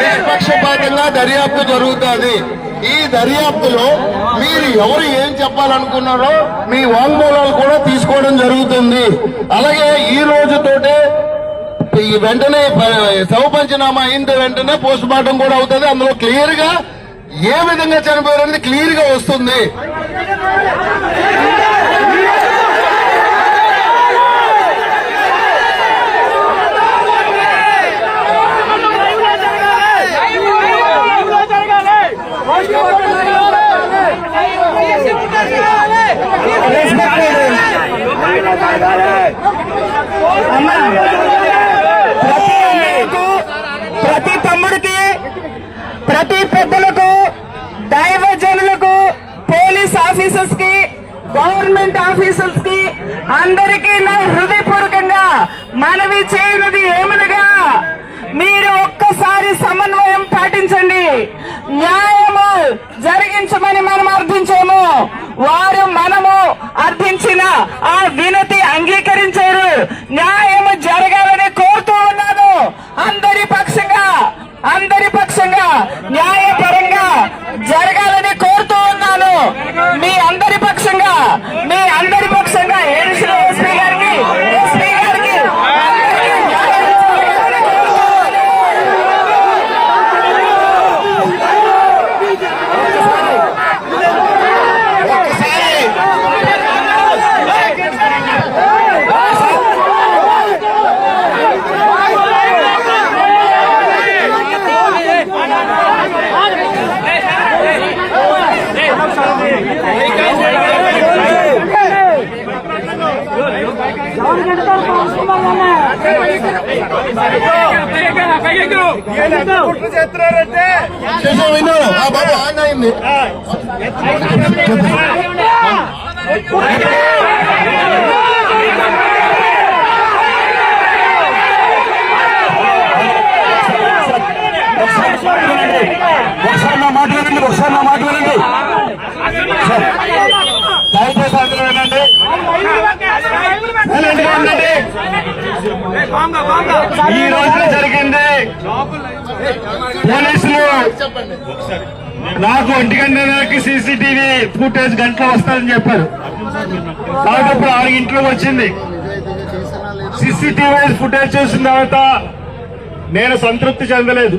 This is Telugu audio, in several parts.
నిష్పక్షపాతంగా దర్యాప్తు జరుగుతుంది. ఈ దర్యాప్తులో మీరు ఎవరు ఏం చెప్పాలనుకున్నారో మీ వాంగ్మూలాలు కూడా తీసుకోవడం జరుగుతుంది. అలాగే ఈ రోజుతోటే ఈ వెంటనే శవ పంచనామా అయిన వెంటనే పోస్ట్ మార్టం కూడా అవుతుంది. అందులో క్లియర్గా ఏ విధంగా చనిపోయారనేది క్లియర్గా వస్తుంది. ఆఫీసర్స్కి గవర్నమెంట్ ఆఫీసర్స్కి అందరికీ నా హృదయపూర్వకంగా మనవి చేయనిది ఏమనగా మీరు ఒక్కసారి సమన్వయం పాటించండి. న్యాయము జరిగించమని మనం అర్థించాము. వారు మనము అర్థించిన ఆ వినతి అంగీకరించారు. న్యాయ జరగాలని కోరుతూ ఉన్నాను అందరి పక్షంగా అందరి పక్షంగా న్యాయపరంగా జరగాలని కోరుతూ ఉన్నాను మీ అందరి పక్షంగా మీ అందరి పక్షంగా ఏడిసిన ఎస్పీ గారికి ఎస్పీ గారికి అందరికీ న్యాయం జరగాలని ఒక్కసారి శేషం విను బాబు ఆన్ అయింది ఒకసారి నా మాట వినండి ఒకసారి నా మాట వినండి. వినండి. ఈ రోజున జరిగింది. పోలీసులు నాకు ఒంటి గంటకి సీసీటీవీ ఫుటేజ్ గంటలో వస్తారని చెప్పారు. కాబట్టి ఆరు ఇంట్లోకి వచ్చింది. సీసీటీవీ ఫుటేజ్ చూసిన తర్వాత నేను సంతృప్తి చెందలేదు.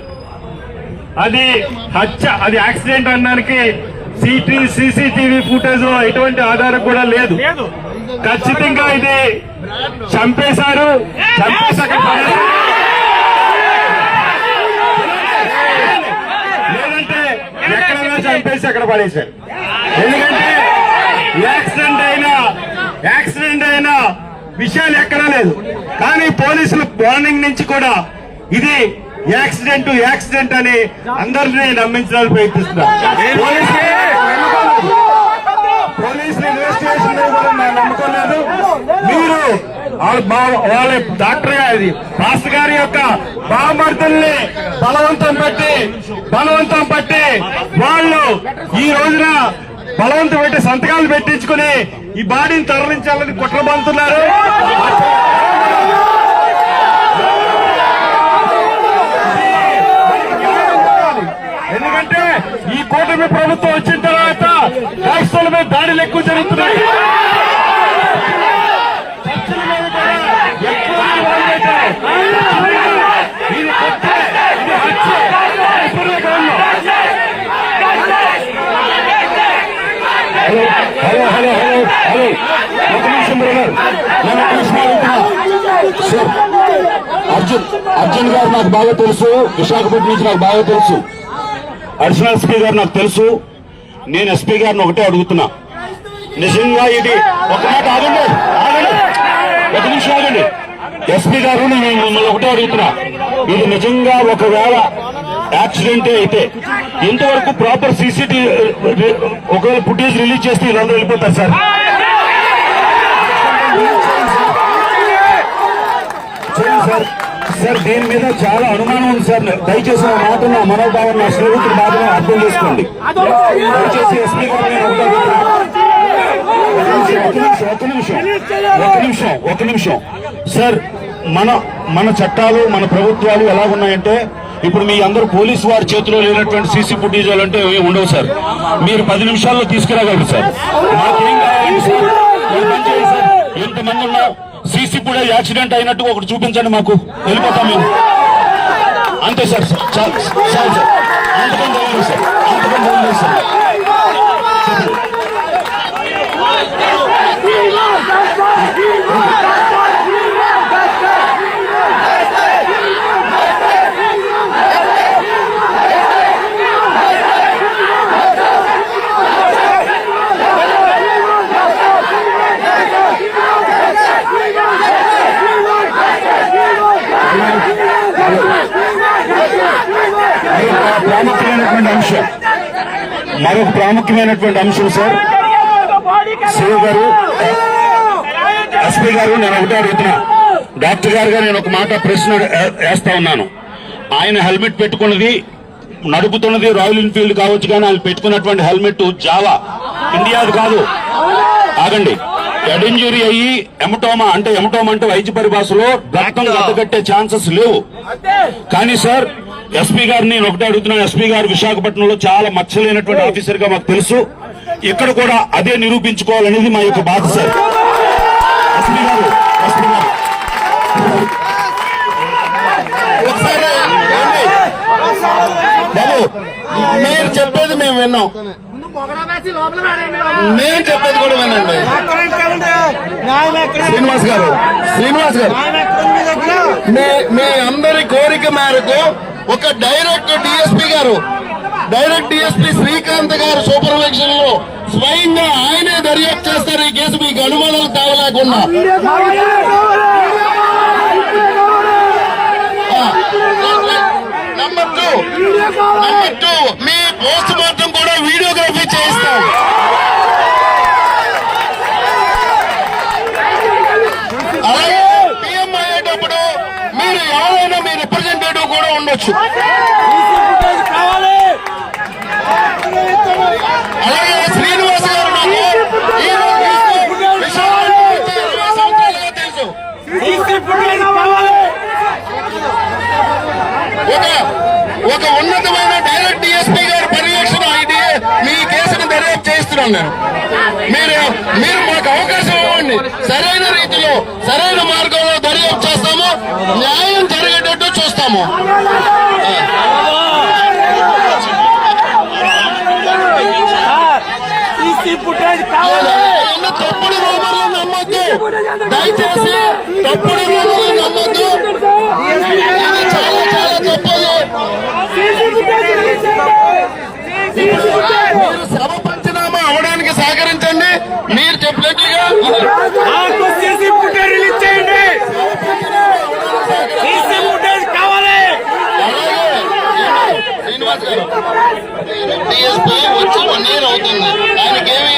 అది హత్య అది యాక్సిడెంట్ అనడానికి సిటీ సీసీటీవీ ఫుటేజ్లో ఎటువంటి ఆధారం కూడా లేదు. ఖచ్చితంగా ఇది చంపేశారు. చంపేసి అక్కడ పడేశారు. లేదంటే ఎక్కడైనా చంపేసి అక్కడ పడేశారు. ఎందుకంటే యాక్సిడెంట్ అయినా యాక్సిడెంట్ అయినా విషయాలు ఎక్కడా లేదు. కానీ పోలీసులు మార్నింగ్ నుంచి కూడా ఇది యాక్సిడెంట్ యాక్సిడెంట్ అని అందరినీ నమ్మించడానికి ప్రయత్నిస్తున్నారు పోలీసులు పోలీసులు ఇన్వెస్టిగేషన్ కూడా నేను మీరు వాళ్ళ డాక్టర్ గారి రాష్ట్ర గారి యొక్క బామర్తుల్ని బలవంతం పట్టి బలవంతం పట్టి వాళ్ళు ఈ రోజున బలవంతం పెట్టి సంతకాలు పెట్టించుకుని ఈ బాడీని తరలించాలని కుట్ర పంతున్నారు కూటమి ప్రభుత్వం వచ్చిన తర్వాత రాష్ట్రాల మీద దాడులు ఎక్కువ జరుగుతున్నాయి చర్చల మీద కూడా ఎక్కువ దాడులు పెట్టారు. ఇది కుట్ర, ఇది హత్య, విపరీతంగా. Hello hello hello hello hello ఒక నిమిషం బ్రదర్ నేను ఒక నిమిషం అడుగుతున్నా. సార్, అర్జున్ అర్జున్ గారు నాకు బాగా తెలుసు విశాఖపట్నం నుంచి నాకు బాగా తెలుసు అడిషనల్ ఎస్పీ గారు నాకు తెలుసు. నేను ఎస్పీ గారిని ఒకటే అడుగుతున్నా. నిజంగా ఇది ఒక మాట ఆగండి ఆగండి. ఒక నిమిషం ఆగండి. ఎస్పీ గారు నేను మిమ్మల్ని ఒకటే అడుగుతున్నా. ఇది నిజంగా ఒకవేళ యాక్సిడెంటే అయితే ఇంతవరకు ప్రాపర్ సీసీటీవీ ఒకవేళ ఫుటేజ్ రిలీజ్ చేస్తే వీళ్ళందరూ వెళ్ళిపోతారు సార్. సార్. సార్ దీని మీద చాలా అనుమానం ఉంది సార్. దయచేసి నా మాట నా మనోభావం నా స్నేహితుల బాధను అర్థం చేసుకోండి. దయచేసి ఎస్పీ ఒక నిమిషం, ఒక నిమిషం ఒక నిమిషం. ఒక నిమిషం సార్ మన మన చట్టాలు మన ప్రభుత్వాలు ఎలా ఉన్నాయంటే ఇప్పుడు మీ అందరూ పోలీసు వారి చేతిలో లేనటువంటి సీసీ ఫుటేజ్ అంటే ఏమి ఉండవు సార్. మీరు పది నిమిషాల్లో తీసుకురాగలరు సార్. మాకేం కావాలి సార్? ఎంతమంది ఉన్నాం సీసీ కూడా యాక్సిడెంట్ అయినట్టు ఒకటి చూపించండి మాకు. వెళ్ళిపోతాం మేము. అంతే సార్. చాలు చాలు సార్. అంతకంటే సార్. అంతకంటే సార్. మరొక ప్రాముఖ్యమైనటువంటి అంశం సార్. శివ గారు ఎస్పీ గారు నేను ఒకటే అడుగుతున్నా. డాక్టర్ గారుగా నేను ఒక మాట ప్రశ్న వేస్తా ఉన్నాను. ఆయన హెల్మెట్ పెట్టుకున్నది నడుపుతున్నది రాయల్ ఎన్ఫీల్డ్ కావచ్చు కానీ ఆయన పెట్టుకున్నటువంటి హెల్మెట్ జావా. ఇండియాది కాదు. ఆగండి. హెడ్ ఇంజురీ అయ్యి ఎమటోమా అంటే ఎమటోమా అంటే వైద్య పరిభాషలో రక్తం గడ్డగట్టే ఛాన్సెస్ లేవు. కానీ సార్ ఎస్పీ గారిని నేను ఒకటే అడుగుతున్నాను. ఎస్పీ గారు విశాఖపట్నంలో చాలా మచ్చలేనటువంటి ఆఫీసర్గా మాకు తెలుసు. ఇక్కడ కూడా అదే నిరూపించుకోవాలనేది మా యొక్క బాధ సార్. ఎస్పీ గారు ఎస్పీ గారు. ఒకసారి ఏమండి? బాబు మీరు చెప్పేది మేము విన్నాం. నేను చెప్పేది కూడా వినండి శ్రీనివాస్ గారు శ్రీనివాస్ గారు. మీ అందరి కోరిక మేరకు ఒక direct DSP garu direct DSP Srikanth garu సూపర్విజన్లో స్వయంగా ఆయనే దర్యాప్తు చేస్తారు ఈ కేసు. మీకు అనుమానాలు కావలేకుండా నంబర్ టూ నంబర్ టూ మీ పోస్ట్ మార్టం కూడా వీడియోగ్రఫీ చేయిస్తాం అలాగే పిఎం అయ్యేటప్పుడు మీరు ఎవరైనా మీ రిప్రజెంటేటివ్ అలాగే శ్రీనివాస్ గారు తెలుసు. ఒక ఉన్నతమైన డైరెక్ట్ డిఎస్పీ గారి పర్యవేక్షణ అయితే మీ కేసును దర్యాప్తు చేస్తున్నాను నేను. మీరు మీరు మాకు అవకాశం ఇవ్వండి. సరైన రీతిలో సరైన మార్గంలో దర్యాప్తు చేస్తాము. న్యాయం జరిగేటట్టు చూస్తాము. తప్పుడు రూమర్లు నమ్మొద్దు. దయచేసి తప్పుడు రూమర్లు నమ్మొద్దు ఇది చాలా చాలా తప్పదు మీరు శ్రమ పంచనామా అవడానికి సహకరించండి మీరు చెప్పినట్టుగా నాకు సీసీ ఫుటేజ్ రిలీజ్ చేయండి సీసీ ఫుటేజ్ కావాలి అలాగే శ్రీనివాస్ గారు డిఎస్పీ వచ్చి వన్ ఇయర్ అవుతుంది ఆయనకేమి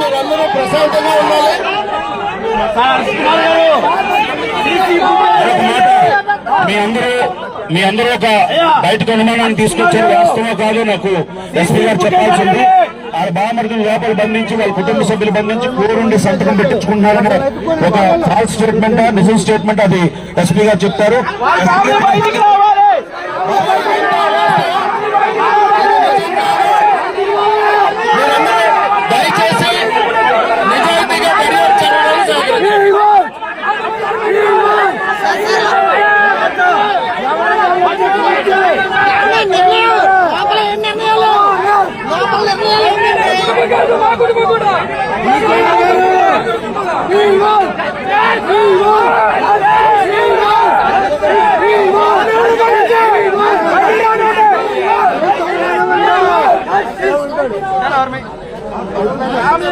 మీరందరూ ప్రశాంతంగా ఉండాలి మరొక మాట మీ అందరూ మీ అందరూ ఒక బయటకు అనుమానాన్ని తీసుకొచ్చారు వాస్తవం కాదు నాకు ఎస్పీ గారు చెప్పాల్సింది. ఆ బామర్దిని లోపల బంధించి వాళ్ళ కుటుంబ సభ్యులు బంధించి కూరుండి సంతకం పెట్టించుకుంటున్నారని ఒక ఫాల్స్ స్టేట్మెంట్ నిజం స్టేట్మెంట్ అది ఎస్పీ గారు చెప్తారు.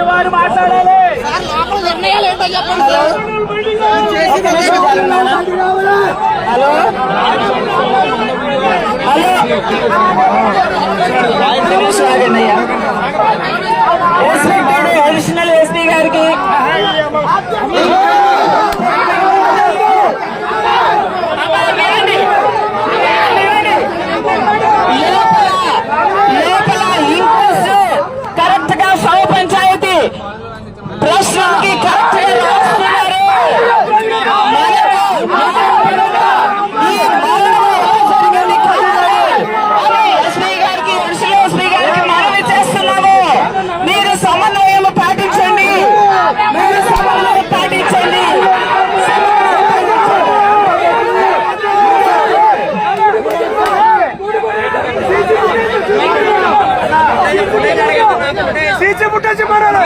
వారు మాట్లాడాలి. నిర్ణయాలు ఏంటో చెప్పండి హలో. సీసీ ఫుటేజ్ మారాలి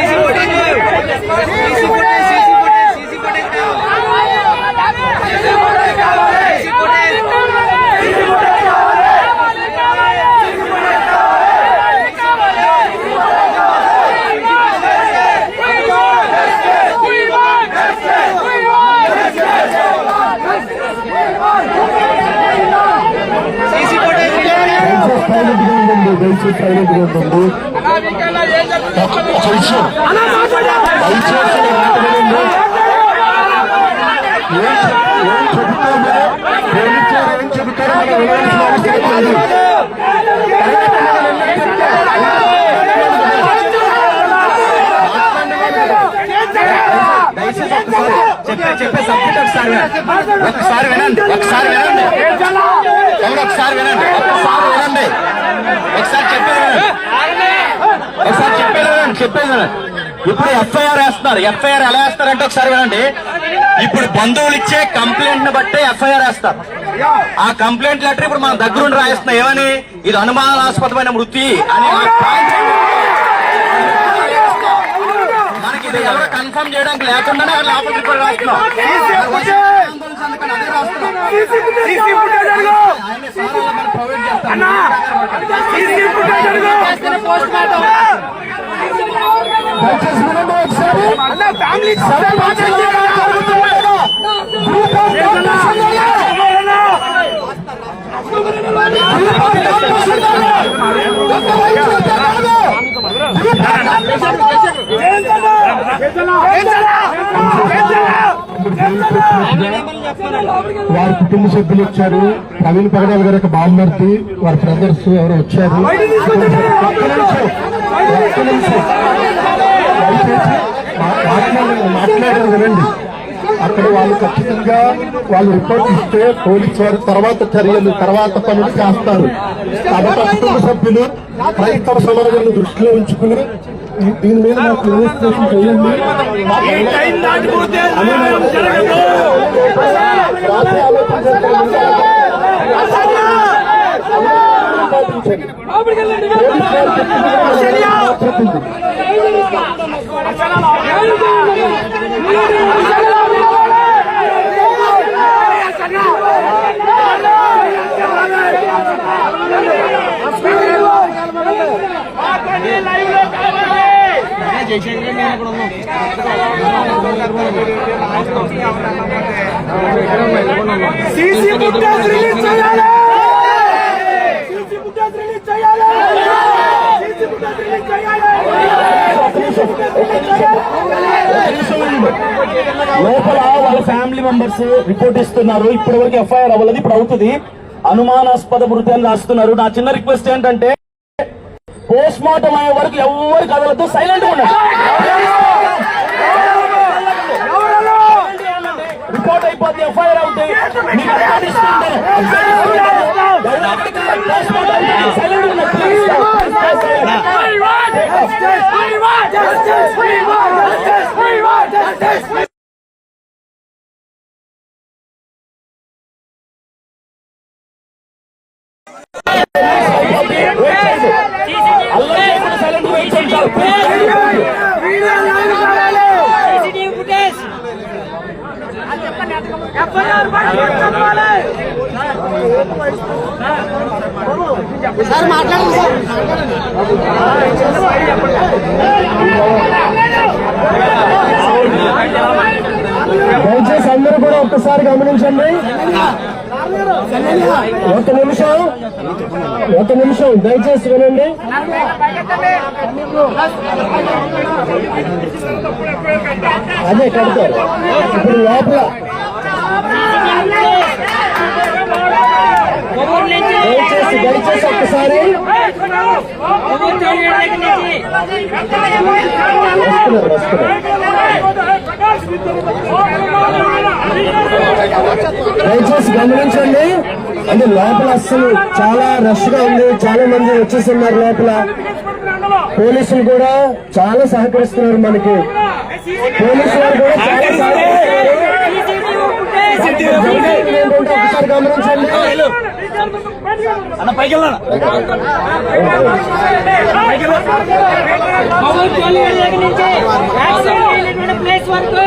సైలెంట్గా ఉండండి దయచేసి సైలెంట్గా ఉండండి ఒక ఒక విషయం దయచేసి నా మాట వినండి. ఏం చెప్- ఏం చెబుతామో పోలీసులు ఏం చెబుతారో మనం వినాల్సిన అవసరం లేదు చెప్పే చెప్పే సబ్జెక్ట్ ఒకసారి వినండి. ఒకసారి వినండి. ఒకసారి వినండి. ఎవరు ఒకసారి వినండి ఒకసారి వినండి. ఒకసారి చెప్పేది వినండి ఒకసారి చెప్పేది చెప్పేది ఇప్పుడు ఎఫ్ఐఆర్ వేస్తున్నారు. ఎఫ్ఐఆర్ ఎలా వేస్తారంటే ఒకసారి వినండి. ఇప్పుడు బంధువులు ఇచ్చే కంప్లైంట్ని బట్టి ఎఫ్ఐఆర్ వేస్తారు. ఆ కంప్లైంట్ లెటర్ ఇప్పుడు మన దగ్గరుండి రాయిస్తున్నాం ఏమని? ఇది అనుమానాస్పదమైన మృతి అని ఆ point మనకి ఇది ఎవరు కన్ఫర్మ్ చేయడానికి లేకుండానే అక్కడ లోపల రిపోర్ట్ రాస్తున్నాం పోస్ట్ మార్టం ఫ్యామిలీ వారి కుటుంబ సభ్యులు వచ్చారు. ప్రవీణ్ పగడాల్ గారి యొక్క బామ్మర్తి వారి బ్రదర్స్ ఎవరు వచ్చారు. మాట్లాడారు వినండి అక్కడ వాళ్ళు ఖచ్చితంగా వాళ్ళు రిపోర్ట్ ఇస్తే పోలీసు వారు తర్వాత చర్యలు తర్వాత పనులు చేస్తారు. కాబట్టి కుటుంబ సభ్యులు క్రైస్తవ సమాజాన్ని దృష్టిలో ఉంచుకుని దీని మీద మాకు ఇన్వెస్టిగేషన్ చేయండి. చెప్పింది సీసీ ఫుటేజ్ రిలీజ్ చేయాలి! సీసీ ఫుటేజ్ రిలీజ్ చేయాలి! సీసీ ఫుటేజ్ రిలీజ్ చేయాలి! లోపల వాళ్ళ ఫ్యామిలీ మెంబర్స్ రిపోర్ట్ ఇస్తున్నారు. ఇప్పటి వరకు ఎఫ్ఐఆర్ అవ్వలేదు. ఇప్పుడు అవుతుంది. అనుమానాస్పద మృతి అని రాస్తున్నారు. నా చిన్న రిక్వెస్ట్ ఏంటంటే పోస్ట్ మార్టం అయ్యే వరకు ఎవరు కదలద్దు సైలెంట్ ఉండండి. రిపోర్ట్ అయిపోతే ఎఫ్ఐఆర్ అవుతుంది సైలెంట్ ఉండండి. సార్ మాట్లాడండి దయచేసి అందరూ కూడా ఒక్కసారి గమనించండి. ఒక నిమిషం. ఒక నిమిషం. దయచేసి వినండి. అదే కడతారు. ఇప్పుడు లోపల దయచేసి దయచేసి ఒక్కసారి. వస్తున్నారు వస్తున్నారు దయచేసి గమనించండి. అంటే లోపల అస్సలు చాలా రష్గా ఉంది. చాలా మంది వచ్చేస్తున్నారు లోపల. పోలీసులు కూడా చాలా సహకరిస్తున్నారు మనకి. పోలీసులు వారు కూడా చాలా సహకరిస్తున్నారు. అన్న పైకి ఒకసారి ప్లేస్ వరకు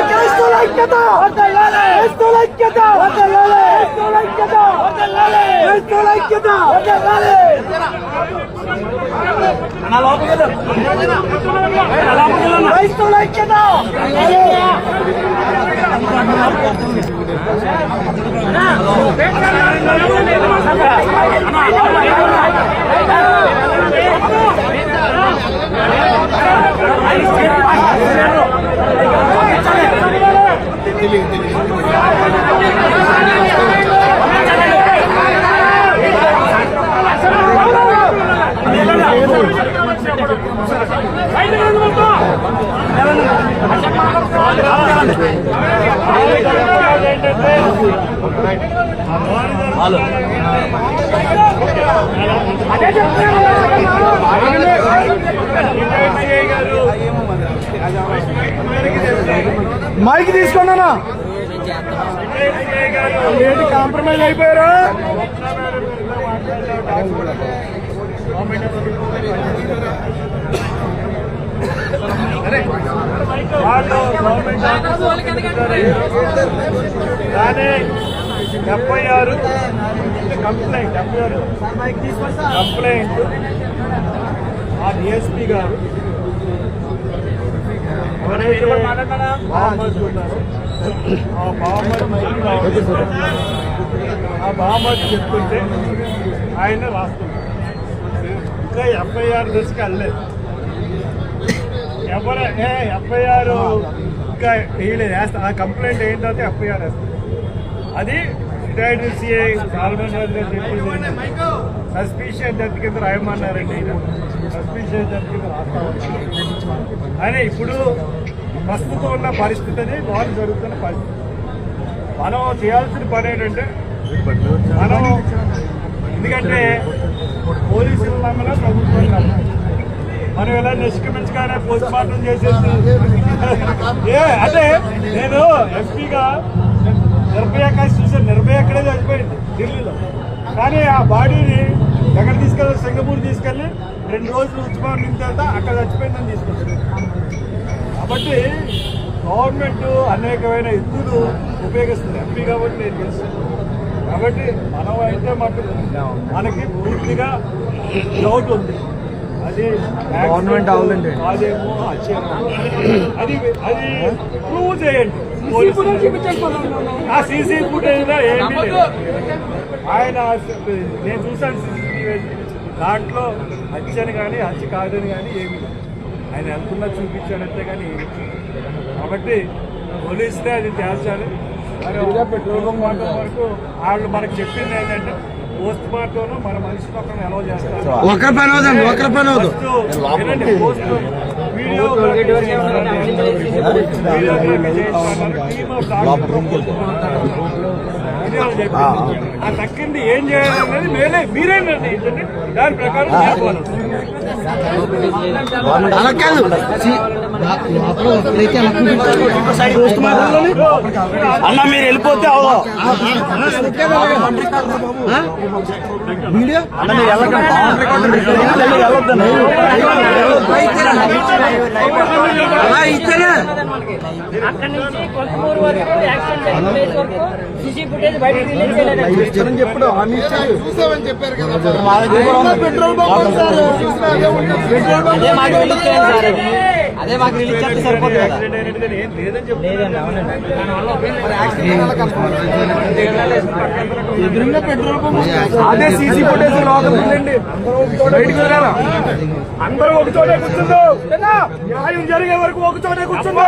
ఐక్యత! క్రైస్తవుల ఐక్యత! క్రైస్తవుల ఐక్యత! క్రైస్తవుల ఐక్యత! క్రైస్తవుల ఐక్యత! క్రైస్తవుల ఐక్యత! ఐక్యత మైక్ తీసుకున్నానా ఏంటి కాంప్రమైజ్ అయిపోయారు? డెబ్బై ఆరు కంప్లైంట్ డెబ్బై ఆరు కంప్లైంట్ ఆ డిఎస్పీ గారు ఆ బామ్మర్స్ ఆ చెప్తుంటే ఆయన రాస్తున్నారు ఇంకా ఎఫ్ఐఆర్ దశకి వెళ్ళలేదు ఎవరు ఏ ఎఫ్ఐఆర్ ఇంకా వేయలేదు వేస్తా ఆ కంప్లైంట్ అయిన తర్వాత ఎఫ్ఐఆర్ వేస్తారు అది retired CI Salman suspicious death కింద రాయమన్నారండి సస్పీషియస్ డెత్ కింద రాస్తా అని ఇప్పుడు ప్రస్తుతం ఉన్న పరిస్థితిని వారు జరుగుతున్న పరిస్థితి. మనం చేయాల్సిన పని ఏంటంటే మనం ఎందుకంటే పోలీసులు నమ్మలా ప్రభుత్వం నమ్మాలి మనం ఎలా నిష్క్రమించగానే పోస్ట్ మార్టం చేసేసి ఏ అంటే నేను ఎంపీగా నిర్భయ కేసు చూసాను నిర్భయ అక్కడే చనిపోయింది ఢిల్లీలో. కానీ ఆ బాడీని ఎక్కడ తీసుకెళ్ళి సింగపూర్ తీసుకెళ్ళి రెండు రోజులు ఉత్సవం నిన్న తర్వాత అక్కడ చచ్చిపోయిందని తీసుకొచ్చారు. కాబట్టి గవర్నమెంట్ అనేకమైన ఎత్తులు ఉపయోగిస్తుంది. ఎంపీ కాబట్టి నేను తెలుసు కాబట్టి మనం అయితే మాకు మనకి పూర్తిగా డౌట్ ఉంది. అది గవర్నమెంట్ అదేమో అది అది ప్రూవ్ చేయండి. ఆ సీసీ ఫుటేజ్ ఏమీ ఆయన నేను చూసాను CCTV. దాంట్లో హత్యని కానీ హత్య కాదని కానీ ఏమీ లేదు. ఆయన ఎంతున్నా చూపించాడంతే కానీ. కాబట్టి పోలీసులే అది తేల్చాలి మరి వరకు వాళ్ళు మనకు చెప్పింది ఏంటంటే పోస్ట్ మార్టం మన మనిషిని ఒకరిని ఎలా చేస్తారు పోస్ట్ ఆ తక్కింది ఏం చేయాలనేది మేలే మీరేనండి దాని ప్రకారం చేసుకోవాలి అలా కాదు. అన్న మీరు వెళ్ళిపోతే అవో అక్కడి నుంచి కొంతమూరు వరకు యాక్సిడెంట్ ప్లేస్ వరకు సీసీ ఫుటేజ్ బయటకు రిలీజ్ చేయలేదు అదే మాకు రిలీజ్ చేయండి సార్ అదే మాకు రిలీజ్ చేస్తే సరిపోతుంది కదా లేదండి అవునండి అదే సీసీ ఫుటేజ్ లోకల్ ఉందండి బయటికి అందరూ ఒక చోటే కూర్చుందో న్యాయం జరిగే వరకు ఒక చోటే కూర్చుందో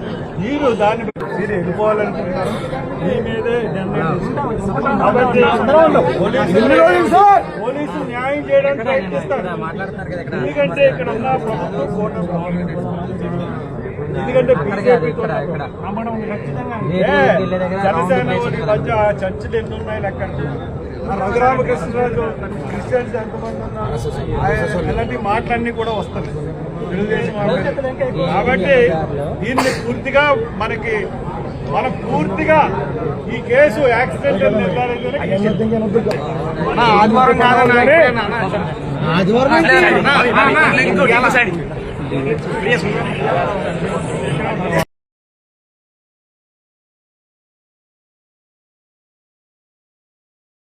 మీరు దాన్ని మీరు వెళ్ళిపోవాలనుకుంటున్నారు మీ మీదే పోలీసులు న్యాయం చేయడానికి ప్రయత్నిస్తారు. ఎందుకంటే ఇక్కడ ఉన్న ప్రభుత్వం కూటమి ఎందుకంటే బీజేపీతో నమ్మడం ఖచ్చితంగా. అంటే జనసేన మధ్య చర్చలు ఎన్ని ఉన్నాయి లెక్క. ఆ రఘురామకృష్ణరాజు క్రిస్టియన్స్ ఎంతమంది ఉన్నారు? ఇలాంటి మాటలన్నీ కూడా వస్తాయి. కాబట్టి దీన్ని పూర్తిగా మనకి మనం పూర్తిగా ఈ కేసు యాక్సిడెంటల్ నిర్ధారణ